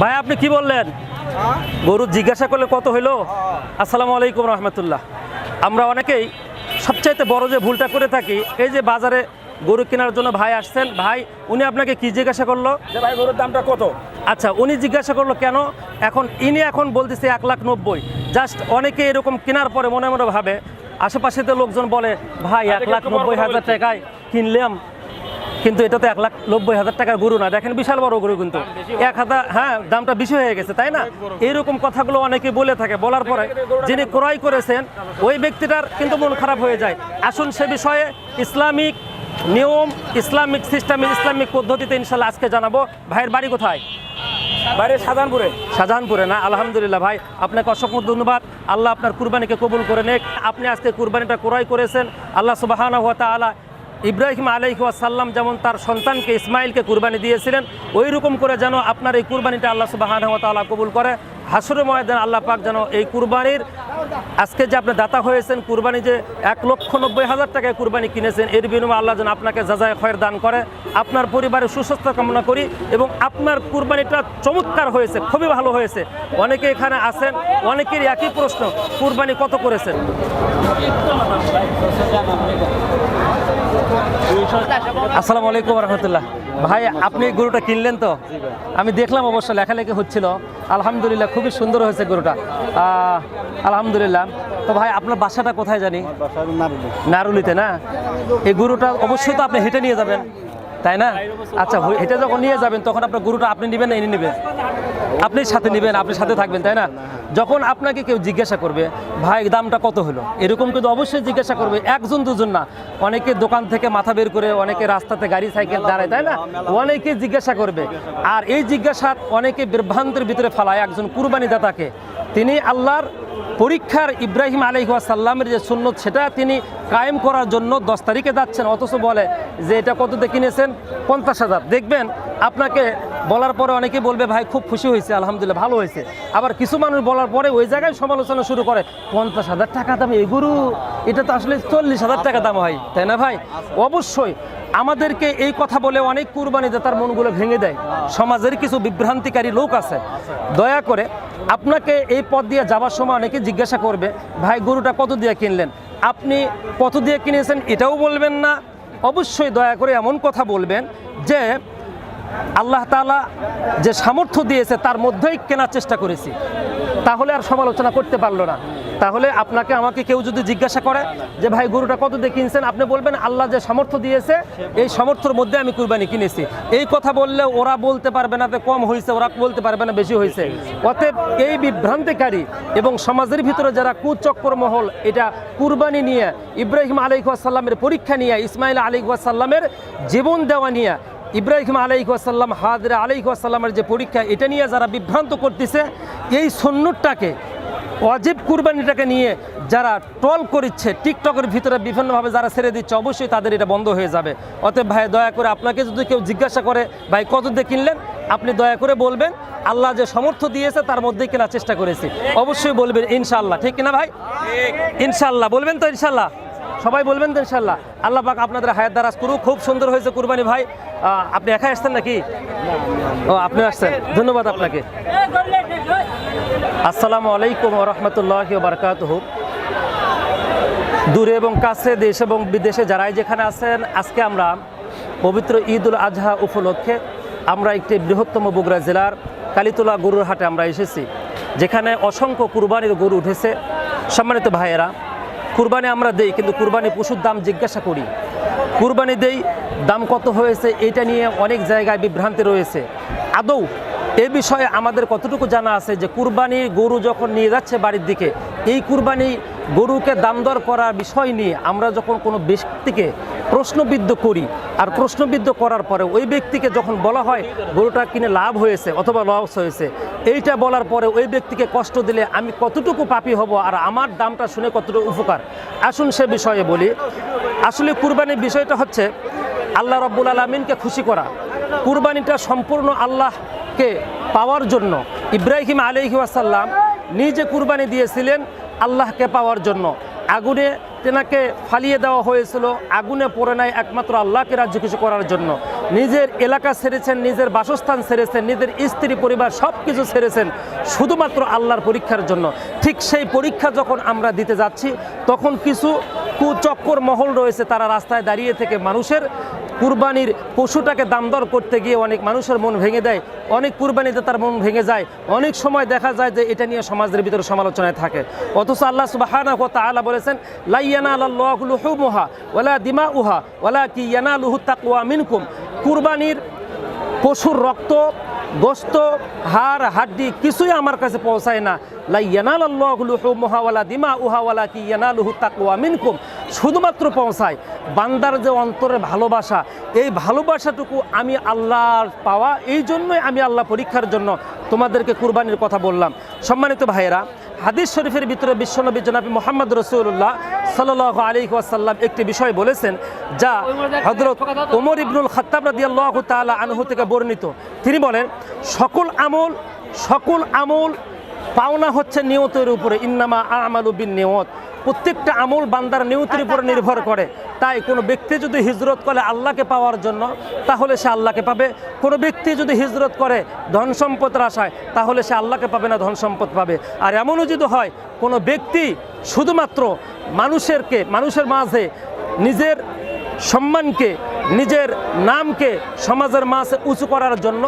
ভাই আপনি কি বললেন? গরু জিজ্ঞাসা করলে কত হইল? আসসালামু আলাইকুম রহমতুল্লাহ। আমরা অনেকেই সবচাইতে বড় যে ভুলটা করে থাকি এই যে বাজারে গরু কেনার জন্য ভাই আসছেন ভাই উনি আপনাকে কি জিজ্ঞাসা করল? ভাই গরুর দামটা কত? আচ্ছা উনি জিজ্ঞাসা করল কেন? এখন ইনি এখন বলতেছে এক লাখ নব্বই। জাস্ট অনেকে এরকম কেনার পরে মনে মনে ভাবে আশেপাশে তো লোকজন বলে ভাই এক লাখ নব্বই হাজার টাকায় কিনলাম কিন্তু এটা তো এক লাখ নব্বই হাজার টাকার গরু না। দেখেন বিশাল বড় গরু কিন্তু। এক হাজার হ্যাঁ দামটা বেশি হয়ে গেছে তাই না? এইরকম কথাগুলো অনেকে বলে থাকে। বলার পরে যিনি ক্রয় করেছেন ওই ব্যক্তিটার কিন্তু মন খারাপ হয়ে যায়। আসুন সে বিষয়ে ইসলামিক নিয়ম ইসলামিক সিস্টেমে ইসলামিক পদ্ধতিতে ইনশাল্লাহ আজকে জানাব। ভাইয়ের বাড়ি কোথায়? বাইরে সাধারণপুরে শাহজাহানপুরে না? আলহামদুলিল্লাহ ভাই আপনাকে অসংখ্য ধন্যবাদ। আল্লাহ আপনার কুরবানিকে কবুল করে নেক। আপনি আজকে কুরবানিটা ক্রয় করেছেন। আল্লাহ সুবাহানা হুয়া তাআলা ইব্রাহিম আলাইসাল্লাম যেমন তার সন্তানকে ইসমাইলকে কুরবানি দিয়েছিলেন ওই রকম করে যেন আপনার এই কুরবানিটা আল্লাহ সুবাহানা তাআলা কবুল করে। হাসুরে ময়দান আল্লাহ পাক যেন এই কুরবানির আজকে যে আপনি দাতা হয়েছেন, কুরবানি যে এক লক্ষ নব্বই হাজার টাকায় কুরবানি কিনেছেন, এর বিনিময়ে আল্লাহ যেন আপনাকে যাজায় খয়ের দান করে। আপনার পরিবারের সুস্বাস্থ্য কামনা করি এবং আপনার কুরবানিটা চমৎকার হয়েছে, খুবই ভালো হয়েছে। অনেকে এখানে আছেন, অনেকেরই একই প্রশ্ন, কুরবানি কত করেছেন? আসসালামু আলাইকুম রহমতুল্লাহ। ভাই আপনি গরুটা কিনলেন তো? আমি দেখলাম অবশ্য লেখালেখি হচ্ছিল। আলহামদুলিল্লাহ খুবই সুন্দর হয়েছে গরুটা। আলহামদুলিল্লাহ। তো ভাই আপনার বাসাটা কোথায় জানি? নারুলিতে না? এই গরুটা অবশ্যই তো আপনি হেঁটে নিয়ে যাবেন। তাই না? আচ্ছা হেঁটে যখন নিয়ে যাবেন, তখন আপনার গরুটা আপনি নেবেন না এনে নেবেন। আপনি সাথে নেবেন, আপনি সাথে থাকবেন, তাই না? যখন আপনাকে কেউ জিজ্ঞাসা করবে, ভাই, দামটা কত হলো? এরকম কিন্তু অবশ্যই জিজ্ঞাসা করবে, একজন দুজন না। অনেকে দোকান থেকে মাথা বের করে, অনেকে রাস্তাতে গাড়ি, সাইকেল দাঁড়ায়, তাই না? অনেকে জিজ্ঞাসা করবে। আর এই জিজ্ঞাসা অনেকে বিভ্রান্তের ভিতরে ফেলায় একজন কুরবানি দাতাকে তিনি আল্লাহর পরীক্ষার ইব্রাহিম আলহিহাসাল্লামের যে সুন্নত, সেটা তিনি কায়েম করার জন্য দশ তারিখে যাচ্ছেন। অথচ বলে যে এটা কততে কিনেছেন? পঞ্চাশ হাজার। দেখবেন, আপনাকে বলার পরে অনেকে বলবে, ভাই, খুব খুশি হয়েছে, আলহামদুলিল্লাহ, ভালো হয়েছে। আবার কিছু মানুষ বলার পরে ওই জায়গায় সমালোচনা শুরু করে, পঞ্চাশ হাজার টাকা দাম এই গরু? এটা তো আসলে চল্লিশ হাজার টাকা দাম হয়। তাই না, ভাই? অবশ্যই আমাদেরকে এই কথা বলে অনেক কুরবানি তার মনগুলো ভেঙে দেয়। সমাজের কিছু বিভ্রান্তিকারী লোক আছে। দয়া করে আপনাকে এই পথ দিয়ে যাওয়ার সময় অনেকে জিজ্ঞাসা করবে, ভাই, গরুটা কত দিয়ে কিনলেন? আপনি কত দিয়ে কিনেছেন এটাও বলবেন না। অবশ্যই দয়া করে এমন কথা বলবেন যে আল্লাহ তালা যে সামর্থ্য দিয়েছে তার মধ্যেই কেনার চেষ্টা করেছি। তাহলে আর সমালোচনা করতে পারল না। তাহলে আপনাকে, আমাকে কেউ যদি জিজ্ঞাসা করে যে, ভাই, গরুটা কত দিয়ে কিনছেন? আপনি বলবেন, আল্লাহ যে সামর্থ্য দিয়েছে, এই সামর্থ্যর মধ্যে আমি কুরবানি কিনেছি। এই কথা বললে ওরা বলতে পারবে না যে, কম হয়েছে ওরা বলতে পারবে না, বেশি হয়েছে অতএব এই বিভ্রান্তিকারী এবং সমাজের ভিতরে যারা কুচক্কর মহল, এটা কুরবানি নিয়ে, ইব্রাহিম আলাইসাল্লামের পরীক্ষা নিয়ে, ইসমাইল আলাইসাল্লামের জীবন দেওয়া নিয়ে, ইব্রাহিম আলাইসাল্লাম হাজরা আলাইসাল্লামের যে পরীক্ষা, এটা নিয়ে যারা বিভ্রান্ত করতেছে, এই সন্ন্যতটাকে অজীব কুরবানিটাকে নিয়ে যারা ট্রল করছে টিকটকের ভিতরে বিভিন্নভাবে যারা ছেড়ে দিচ্ছে, অবশ্যই তাদের এটা বন্ধ হয়ে যাবে। অতএব ভাই, দয়া করে আপনাকে যদি কেউ জিজ্ঞাসা করে, ভাই, কত দিয়ে কিনলেন? আপনি দয়া করে বলবেন, আল্লাহ যে সমর্থ দিয়েছে তার মধ্যেই কেনার চেষ্টা করেছি। অবশ্যই বলবেন ইনশাল্লাহ ঠিক কিনা ভাই? ইনশাল্লাহ বলবেন তো ইনশাল্লাহ সবাই বলবেন তো ইনশাল্লাহ আল্লাহ পাক আপনাদের হায়াত দারাজ করুক। খুব সুন্দর হয়েছে কুরবানি ভাই। আপনি একাই আসছেন নাকি? ও আপনি আসছেন। ধন্যবাদ আপনাকে। আসসালামু আলাইকুম রহমতুল্লাহ বারকাত হোক দূরে এবং কাছে, দেশ এবং বিদেশে যারাই যেখানে আছেন, আজকে আমরা পবিত্র ঈদ উল আজহা উপলক্ষে আমরা একটি বৃহত্তম বগুড়া জেলার কালীতলা গরুর হাটে আমরা এসেছি, যেখানে অসংখ্য কুরবানির গরু উঠেছে। সম্মানিত ভাইয়েরা, কুরবানি আমরা দেই, কিন্তু কুরবানি পশুর দাম জিজ্ঞাসা করি। কুরবানি দেই, দাম কত হয়েছে, এটা নিয়ে অনেক জায়গায় বিভ্রান্তি রয়েছে। আদৌ এ বিষয়ে আমাদের কতটুকু জানা আছে যে কুরবানি গরু যখন নিয়ে যাচ্ছে বাড়ির দিকে, এই কুরবানি গরুকে দাম দর করার বিষয় নিয়ে আমরা যখন কোনো ব্যক্তিকে প্রশ্নবিদ্ধ করি, আর প্রশ্নবিদ্ধ করার পরে ওই ব্যক্তিকে যখন বলা হয় গরুটা কিনে লাভ হয়েছে অথবা লস হয়েছে, এইটা বলার পরে ওই ব্যক্তিকে কষ্ট দিলে আমি কতটুকু পাপি হব আর আমার দামটা শুনে কতটুকু উপকার? আসুন সে বিষয়ে বলি। আসলে কুরবানির বিষয়টা হচ্ছে আল্লাহ রব্বুল আলমিনকে খুশি করা। কুরবানিটা সম্পূর্ণ আল্লাহকে পাওয়ার জন্য, ইব্রাহিম আলহি আসাল্লাম নিজে কুরবানি দিয়েছিলেন আল্লাহকে পাওয়ার জন্য। আগুনে তেনাকে ফালিয়ে দেওয়া হয়েছিল, আগুনে পড়ে নাই একমাত্র আল্লাহকে রাজ্য কিছু করার জন্য। নিজের এলাকা ছেড়েছেন, নিজের বাসস্থান ছেড়েছেন, নিজের স্ত্রী, পরিবার সব কিছু ছেড়েছেন, শুধুমাত্র আল্লাহর পরীক্ষার জন্য। ঠিক সেই পরীক্ষা যখন আমরা দিতে যাচ্ছি, তখন কিছু কুচক্কর মহল রয়েছে। তারা রাস্তায় দাঁড়িয়ে থেকে মানুষের কুরবানির পশুটাকে দাম দর করতে গিয়ে অনেক মানুষের মন ভেঙে দেয়। অনেক কুরবানিতে তার মন ভেঙে যায়। অনেক সময় দেখা যায় যে এটা নিয়ে সমাজের ভিতরে সমালোচনায় থাকে। অথচ আল্লাহ সুবাহানা তাআলা বলেছেন, লাইয়ানা আল্লাহু লুহুমুহা ওয়ালা দিমাউহা ওয়ালা কি ইয়ানালুহু তাকওয়া মিনকুম। কুরবানির পশুর রক্ত গোস্ত, হাড়, হাড্ডি কিছুই আমার কাছে পৌঁছায় না। লাই ইয়ানাল আল্লাহ লুহু মহাওয়ালা দিমা উহাওয়ালা কি ইয়ানালুহু তাকওয়া মিনকুম। শুধুমাত্র পৌঁছায় বান্দার যে অন্তরে ভালোবাসা, এই ভালোবাসাটুকু আমি আল্লাহর পাওয়া, এই জন্যই আমি আল্লাহ পরীক্ষার জন্য তোমাদেরকে কুরবানির কথা বললাম। সম্মানিত ভাইয়েরা হাদিস শরীফের ভিতরে বিশ্বনবী জনাবি মোহাম্মদ রসুল্লাহ সাল আলী ওয়াসাল্লাম একটি বিষয় বলেছেন, যা হজরত ওমর ইবনুল খত্তাব রাদিয়াল্লাহ তাআলা আনহু থেকে বর্ণিত। তিনি বলেন, সকল আমল সকল আমল পাওনা হচ্ছে নিয়তের উপরে। ইন্নামা আমালু বিন নিয়ত। প্রত্যেকটা আমল বান্দার নিয়তির উপর নির্ভর করে। তাই কোনো ব্যক্তি যদি হিজরত করে আল্লাহকে পাওয়ার জন্য, তাহলে সে আল্লাহকে পাবে। কোনো ব্যক্তি যদি হিজরত করে ধন সম্পদের আশায়, তাহলে সে আল্লাহকে পাবে না, ধন সম্পদ পাবে। আর এমনও যদি হয়, কোনো ব্যক্তি শুধুমাত্র মানুষেরকে, মানুষের মাঝে নিজের সম্মানকে, নিজের নামকে সমাজের মাঝে উঁচু করার জন্য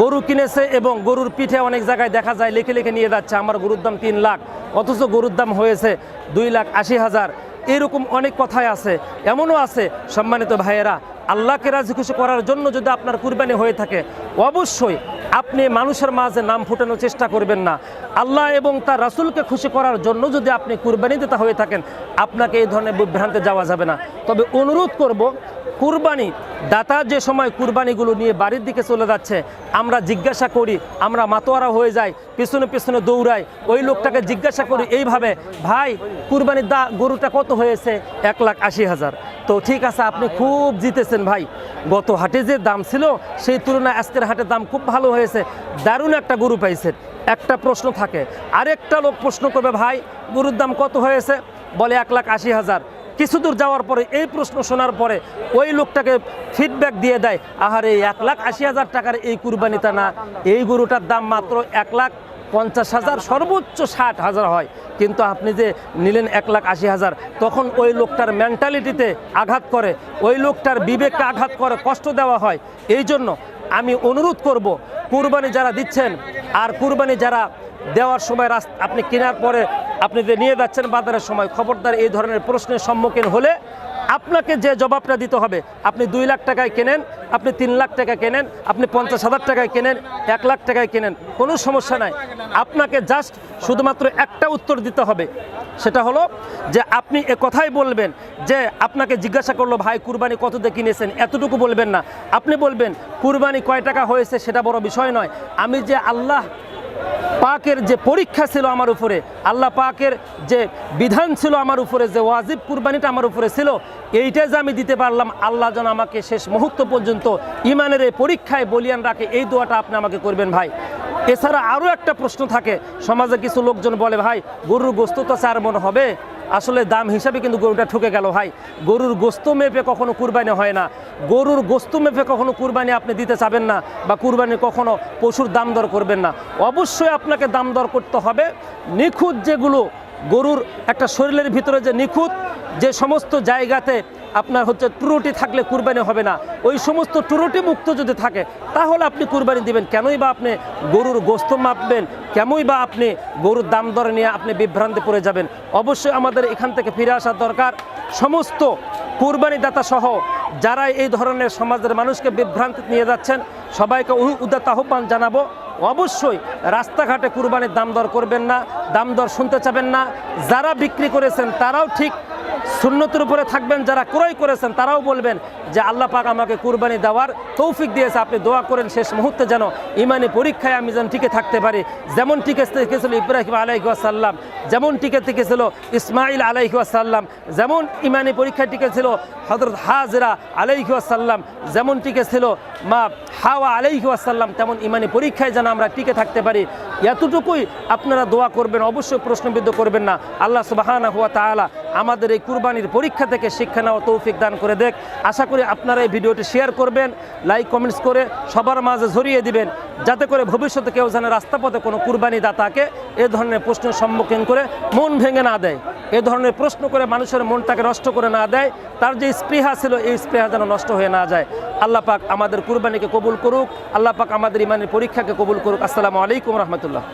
গরু কিনেছে এবং গরুর পিঠে অনেক জায়গায় দেখা যায় লেখে লেখে নিয়ে যাচ্ছে, আমার গরুর দাম তিন লাখ অথচ গরুর দাম হয়েছে দুই লাখ আশি হাজার। এরকম অনেক কথাই আছে, এমনও আছে সম্মানিত ভাইয়েরা আল্লাহকে রাজি খুশি করার জন্য যদি আপনার কুরবানি হয়ে থাকে, অবশ্যই আপনি মানুষের মাঝে নাম ফুটানোর চেষ্টা করবেন না। আল্লাহ এবং তার রাসুলকে খুশি করার জন্য যদি আপনি কুরবানি দিতে হয়ে থাকেন, আপনাকে এই ধরনের বিভ্রান্তে যাওয়া যাবে না। তবে অনুরোধ করব, কুরবানি, দাতা যে সময় কুরবানিগুলো নিয়ে বাড়ির দিকে চলে যাচ্ছে, আমরা জিজ্ঞাসা করি, আমরা মাতোয়ারা হয়ে যাই, পিছনে পিছনে দৌড়াই, ওই লোকটাকে জিজ্ঞাসা করি, এইভাবে, ভাই, কুরবানির দা, গরুটা কত হয়েছে? এক লাখ আশি হাজার। তো ঠিক আছে, আপনি খুব জিতেছেন ভাই। গত হাটে যে দাম ছিল, সেই তুলনায় আজকের হাটের দাম খুব ভালো হয়েছে। দারুণ একটা গরু পাইছেন। একটা প্রশ্ন থাকে, আরেকটা লোক প্রশ্ন করবে, ভাই, গরুর দাম কত হয়েছে? বলে, এক লাখ আশি হাজার। কিছু দূর যাওয়ার পরে, এই প্রশ্ন শোনার পরে, ওই লোকটাকে ফিডব্যাক দিয়ে দেয়, আহারে, এক লাখ আশি হাজার টাকার এই কুরবানিটা না। এই গরুটার দাম মাত্র এক লাখ পঞ্চাশ হাজার, সর্বোচ্চ ষাট হাজার হয়। কিন্তু আপনি যে নিলেন এক লাখ আশি হাজার, তখন ওই লোকটার মেন্টালিটিতে আঘাত করে, ওই লোকটার বিবেককে আঘাত করে, কষ্ট দেওয়া হয়। এই জন্য আমি অনুরোধ করব, কুরবানি যারা দিচ্ছেন আর কুরবানি যারা দেওয়ার সময় রাস্তা, আপনি কেনার পরে আপনি যে নিয়ে যাচ্ছেন বাজারের সময়, খবরদার এই ধরনের প্রশ্নের সম্মুখীন হলে আপনাকে যে জবাবটা দিতে হবে, আপনি দুই লাখ টাকায় কেনেন, আপনি তিন লাখ টাকা কেনেন, আপনি পঞ্চাশ হাজার টাকায় কেনেন, এক লাখ টাকায় কেনেন, কোনো সমস্যা নাই। আপনাকে জাস্ট শুধুমাত্র একটা উত্তর দিতে হবে, সেটা হলো যে আপনি এ কথাই বলবেন যে আপনাকে জিজ্ঞাসা করল, ভাই, কুরবানি কত দিয়ে কিনেছেন? এতটুকু বলবেন না। আপনি বলবেন, কুরবানি কয় টাকা হয়েছে সেটা বড় বিষয় নয়। আমি যে আল্লাহ পাকের যে পরীক্ষা ছিল আমার উপরে, আল্লাহ পাকের যে বিধান ছিল আমার উপরে, যে ওয়াজিব কুরবানিটা আমার উপরে ছিল এইটা যে আমি দিতে পারলাম, আল্লাহ যেন আমাকে শেষ মুহূর্ত পর্যন্ত ইমানের এই পরীক্ষায় বলিয়ান রাখে, এই দোয়াটা আপনি আমাকে করবেন ভাই। এছাড়া আরও একটা প্রশ্ন থাকে, সমাজে কিছু লোকজন বলে, ভাই, গরুর গোস্ত তো চার মন হবে। আসলে দাম হিসাবে কিন্তু গরুটা ঠকে গেল ভাই। গরুর গোস্ত মেপে কখনো কুরবানি হয় না। গরুর গোস্ত মেপে কখনো কুরবানি আপনি দিতে চাবেন না বা কুরবানি কখনো পশুর দাম দর করবেন না। অবশ্যই আপনাকে দাম দর করতে হবে। নিখুঁত যেগুলো গরুর একটা শরীরের ভিতরে যে নিখুঁত, যে সমস্ত জায়গাতে আপনার হচ্ছে ত্রুটি থাকলে কুরবানি হবে না। ওই সমস্ত টুরুটি মুক্ত যদি থাকে, তাহলে আপনি কুরবানি দিবেন। কেনই বা আপনি গরুর গোস্ত মাপবেন? কেমনই বা আপনি গরুর দাম দর নিয়ে আপনি বিভ্রান্তি পড়ে যাবেন? অবশ্যই আমাদের এখান থেকে ফিরে আসা দরকার। সমস্ত কুরবানি দাতা সহ যারা এই ধরনের সমাজের মানুষকে বিভ্রান্তি নিয়ে যাচ্ছেন, সবাইকে উদাত্ত আহ্বান জানাব। অবশ্যই রাস্তাঘাটে কুরবানির দাম দর করবেন না, দাম দর শুনতে চাবেন না। যারা বিক্রি করেছেন, তারাও ঠিক সুন্নতের উপরে থাকবেন যারা ক্রয় করেছেন তারাও বলবেন যে আল্লাহ পাক আমাকে কুরবানি দেওয়ার তৌফিক দিয়েছে। আপনি দোয়া করেন, শেষ মুহূর্তে যেন ইমানি পরীক্ষায় আমি যেন টিকে থাকতে পারি। যেমন টিকে থেকেছিল ইব্রাহিম আলাইহাসাল্লাম যেমন টিকে থেকেছিল ইসমাইল আলাইহাসাল্লাম যেমন ইমানি পরীক্ষায় টিকেছিল হজরত হাজরা আলাইহাসাল্লাম যেমন টিকেছিল মা হাওয়া আলাইহাসাল্লাম তেমন ইমানি পরীক্ষায় যেন আমরা টিকে থাকতে পারি। এতটুকুই আপনারা দোয়া করবেন, অবশ্যই প্রশ্নবিদ্ধ করবেন না। আল্লাহ সুবাহানা হুয়া তাআলা আমাদের এই কুরবানির পরীক্ষা থেকে শিক্ষা নেওয়া তৌফিক দান করে দেখ। আশা করি করে আপনারা এই ভিডিওটি শেয়ার করবেন লাইক কমেন্টস করে সবার মাঝে ছড়িয়ে দিবেন, যাতে করে ভবিষ্যতে কেউ যেন রাস্তাপথে কোনো কুরবানি দাতাকে এ ধরনের প্রশ্নের সম্মুখীন করে মন ভেঙে না দেয়। এ ধরনের প্রশ্ন করে মানুষের মনটাকে নষ্ট করে না দেয়, তার যে স্পৃহা ছিল এই স্পৃহা যেন নষ্ট হয়ে না যায়। আল্লাহ পাক আমাদের কুরবানিকে কবুল করুক, আল্লাহ পাক আমাদের ইমানের পরীক্ষাকে কবুল করুক। আসসালামু আলাইকুম রহমতুল্লাহ।